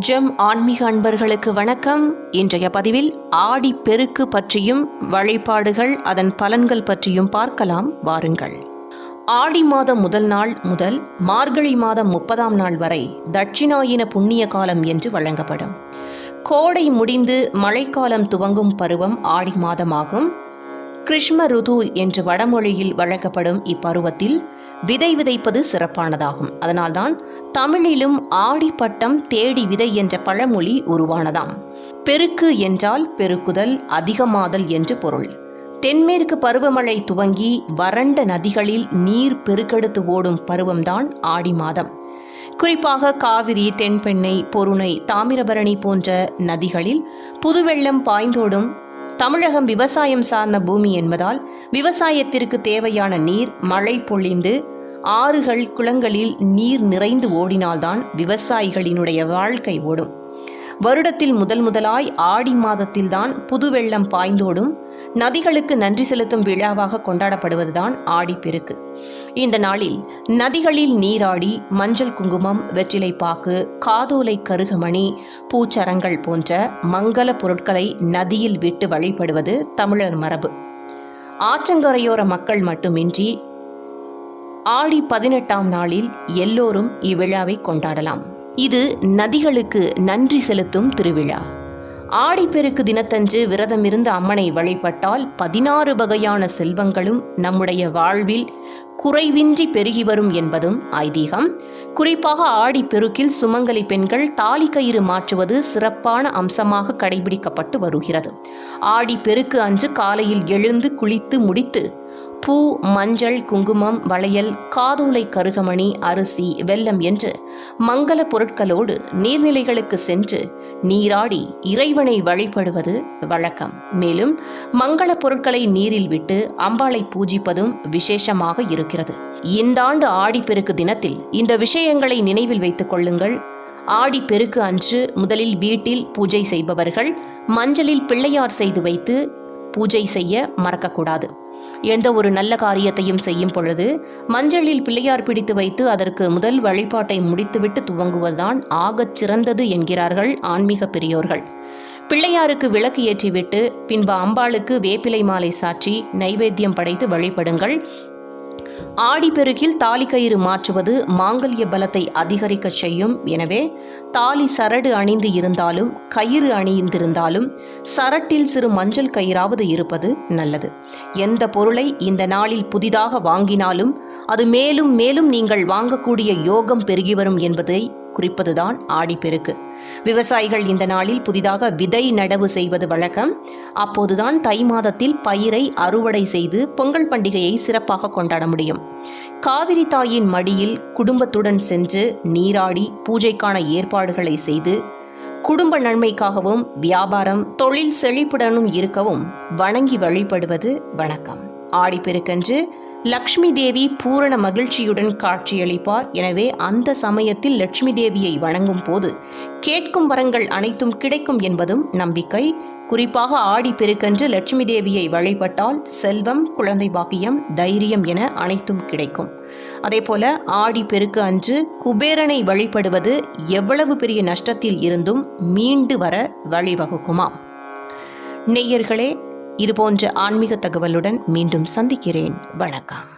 GeM ஆன்மீக அன்பர்களுக்கு வணக்கம். இன்றைய பதிவில் ஆடி பெருக்கு பற்றியும் வழிபாடுகள் அதன் பலன்கள் பற்றியும் பார்க்கலாம். வாருங்கள். ஆடி மாதம் முதல் நாள் முதல் மார்கழி மாதம் முப்பதாம் நாள் வரை தட்சிணாயின புண்ணிய காலம் என்று வழங்கப்படும். கோடை முடிந்து மழைக்காலம் துவங்கும் பருவம் ஆடி மாதமாகும். கிருஷ்ம ருது என்று வடமொழியில் வழங்கப்படும் இப்பருவத்தில் விதை விதைப்பது சிறப்பானதாகும். அதனால்தான் தமிழிலும் ஆடிப்பட்டம் தேடி விதை என்ற பழமொழி உருவானதாம். பெருக்கு என்றால் பெருக்குதல் அதிகமாதல் என்று பொருள். தென்மேற்கு பருவமழை துவங்கி வறண்ட நதிகளில் நீர் பெருக்கெடுத்து ஓடும் பருவம்தான் ஆடி மாதம். குறிப்பாக காவிரி தென்பெண்ணை பொருணை தாமிரபரணி போன்ற நதிகளில் புதுவெள்ளம் பாய்ந்தோடும் தமிழகம் விவசாயம் சார்ந்த பூமி என்பதால் விவசாயத்திற்கு தேவையான நீர் மழை பொழிந்து ஆறுகள் குளங்களில் நீர் நிறைந்து ஓடினால்தான் விவசாயிகளினுடைய வாழ்க்கை ஓடும். வருடத்தில் முதல் முதலாய் ஆடி மாதத்தில்தான் புது வெள்ளம் பாய்ந்தோடும் நதிகளுக்கு நன்றி செலுத்தும் விழாவாக கொண்டாடப்படுவதுதான் ஆடிப்பெருக்கு இந்த நாளில் நதிகளில் நீராடி மஞ்சள் குங்குமம் வெற்றிலைப்பாக்கு காதோலை கருகமணி பூச்சரங்கள் போன்ற மங்கள பொருட்களை நதியில் விட்டு வழிபடுவது தமிழர் மரபு. ஆற்றங்கரையோர மக்கள் மட்டுமின்றி ஆடி பதினெட்டாம் நாளில் எல்லோரும் இவ்விழாவை கொண்டாடலாம். இது நதிகளுக்கு நன்றி செலுத்தும் திருவிழா. ஆடிப்பெருக்கு தினத்தன்று விரதமிருந்து அம்மனை வழிபட்டால் பதினாறு வகையான செல்வங்களும் நம்முடைய வாழ்வில் குறைவின்றி பெருகி வரும் என்பதும் ஐதீகம். குறிப்பாக ஆடிப்பெருக்கில் சுமங்கலி பெண்கள் தாலி கயிறு மாற்றுவது சிறப்பான அம்சமாக கடைபிடிக்கப்பட்டு வருகிறது. ஆடிப்பெருக்கு அன்று காலையில் எழுந்து குளித்து முடித்து பூ மஞ்சள் குங்குமம் வளையல் காதோலை கருகமணி அரிசி வெல்லம் என்று மங்கள பொருட்களோடு நீர்நிலைகளுக்கு சென்று நீராடி இறைவனை வழிபடுவது வழக்கம். மேலும் மங்கள பொருட்களை நீரில் விட்டு அம்பாளை பூஜிப்பதும் விசேஷமாக இருக்கிறது. இந்த ஆண்டு ஆடிப்பெருக்கு தினத்தில் இந்த விஷயங்களை நினைவில் வைத்துக் கொள்ளுங்கள். ஆடி பெருக்கு அன்று முதலில் வீட்டில் பூஜை செய்பவர்கள் மஞ்சளில் பிள்ளையார் செய்து வைத்து பூஜை செய்ய மறக்கக்கூடாது. எந்த ஒரு நல்ல காரியத்தையும் செய்யும் பொழுது மஞ்சளில் பிள்ளையார் பிடித்து வைத்து அதற்கு முதல் வழிபாட்டை முடித்துவிட்டு துவங்குவதுதான் ஆகச் சிறந்தது என்கிறார்கள் ஆன்மீக பெரியோர்கள். பிள்ளையாருக்கு விளக்கு ஏற்றிவிட்டு பின்பு அம்பாளுக்கு வேப்பிலை மாலை சாற்றி நைவேத்தியம் படைத்து வழிபடுங்கள். ஆடிப்பெருக்கில் தாலி கயிறு மாற்றுவது மாங்கல்ய பலத்தை அதிகரிக்கச் செய்யும். எனவே தாலி சரடு அணிந்து இருந்தாலும் கயிறு அணிந்திருந்தாலும் சரட்டில் சிறு மஞ்சள் கயிறாவது இருப்பது நல்லது. எந்த பொருளை இந்த நாளில் புதிதாக வாங்கினாலும் அது மேலும் மேலும் நீங்கள் வாங்கக்கூடிய யோகம் பெருகி வரும் என்பதை குறிப்பதுதான் ஆடிப்பெருக்கு விவசாயிகள் இந்த நாளில் புதிதாக விதை நடவு செய்வது வழக்கம். அப்போதுதான் தை மாதத்தில் பயிரை அறுவடை செய்து பொங்கல் பண்டிகையை சிறப்பாக கொண்டாட முடியும். காவிரி தாயின் மடியில் குடும்பத்துடன் சென்று நீராடி பூஜைக்கான ஏற்பாடுகளை செய்து குடும்ப நன்மைக்காகவும் வியாபாரம் தொழில் செழிப்புடனும் இருக்கவும் வணங்கி வழிபடுவது வணக்கம். ஆடிப்பெருக்கன்று லக்ஷ்மி தேவி பூரண மகிழ்ச்சியுடன் காட்சியளிப்பார். எனவே அந்த சமயத்தில் லட்சுமி தேவியை வணங்கும் போது கேட்கும் வரங்கள் அனைத்தும் கிடைக்கும் என்பதும் நம்பிக்கை. குறிப்பாக ஆடி பெருக்கன்று லட்சுமி தேவியை வழிபட்டால் செல்வம் குழந்தை பாக்கியம் தைரியம் என அனைத்தும் கிடைக்கும். அதேபோல ஆடி பெருக்கு அன்று குபேரனை வழிபடுவது எவ்வளவு பெரிய நஷ்டத்தில் இருந்தும் மீண்டு வர வழிவகுக்குமாம். நேயர்களே இதுபோன்ற ஆன்மீக தகவலுடன் மீண்டும் சந்திக்கிறேன். வணக்கம்.